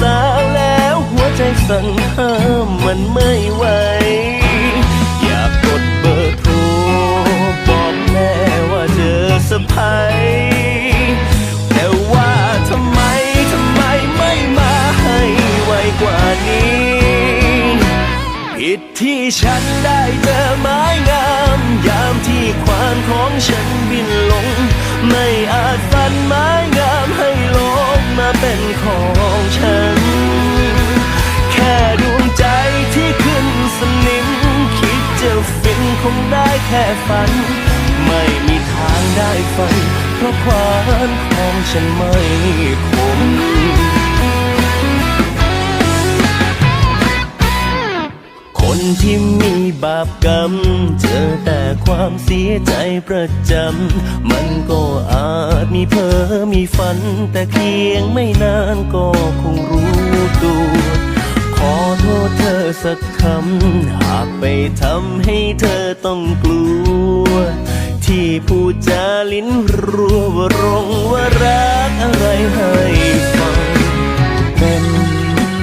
สาวแล้วหัวใจสั่นห้ามมันไม่ไหว อยากกดเบอร์โทรบอกแม่ว่าเจอสะพายแต่ว่าทำไมทำไมไม่มาให้ไวกว่านี้ผิดที่ฉันได้เจอไม้งาม ยามที่ควานของฉันบินลง ไม่อาจฝันไม้งามให้ แค่ฝัน ไม่มีทางได้ฝัน เพราะควานของฉันไม่คมคนที่มีบาปกรรม เจอแต่ความเสียใจประจำ มันก็อาจมีเพ้อมีฝัน แต่เพียงไม่นานก็คงรู้ตัว ขอโทษเธอสักคำ หากไปทำให้เธอ ต้องกลัว ที่พูดจาลิ้นรัวว่ารงว่ารักอะไรให้ฟัง เป็น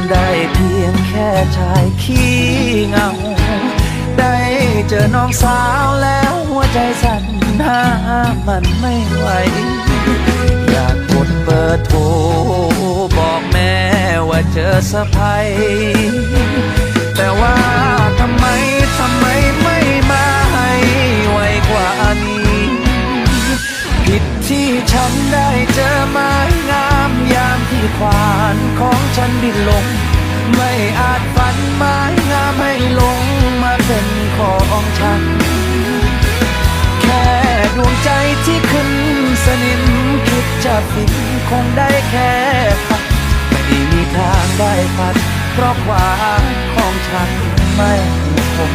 ได้เพียงแค่ชายขี้เงา ได้เจอน้องสาวแล้วหัวใจสั่นห้ามมันไม่ไหว อยากกดเบอร์โทรบอกแม่ว่าเจอสะพาย ฉันบินลง ไม่อาจฝันไม้งามให้ลงมาเป็นของฉัน แค่ดวงใจที่ขึ้นสนิมคิดจะฟินคงได้แค่ฝันไม่มีทางได้ฝันเพราะความของฉันไม่คง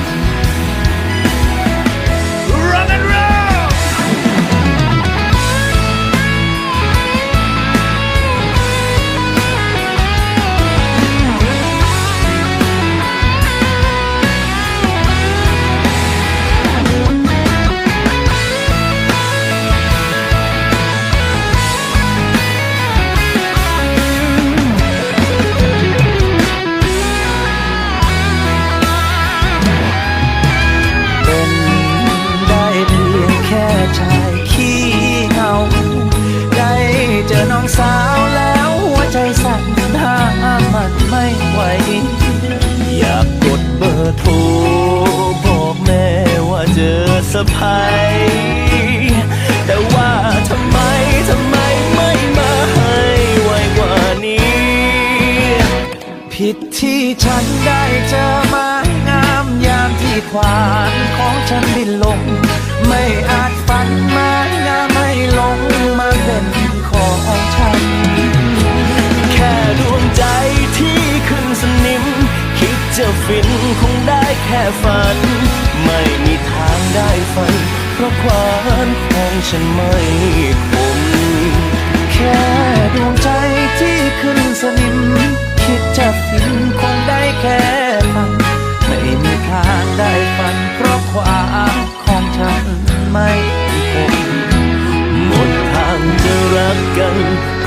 Rock and roll ชายขี้เหงา ได้เจอน้องสาวแล้วหัวใจสั่นห้ามมันไม่ไหว อยากกดเบอร์โทรบอกแม่ว่าเจอสะพายแต่ว่าทำไมทำไมไม่มาให้ไวกว่านี้ ผิดที่ฉันได้เจอไม้งามยามที่ควานของฉันบินลง ไม่อาจฝันไม้งามให้ลงมาเป็นของฉัน แค่ดวงใจที่ขึ้นสนิม คิดจะฟินคงได้แค่ฝัน ไม่มีทางได้ฝัน เพราะความของฉันไม่คมแค่ดวงใจที่ขึ้นสนิม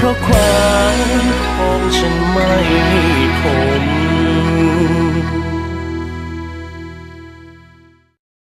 เพราะความของฉันไม่ผม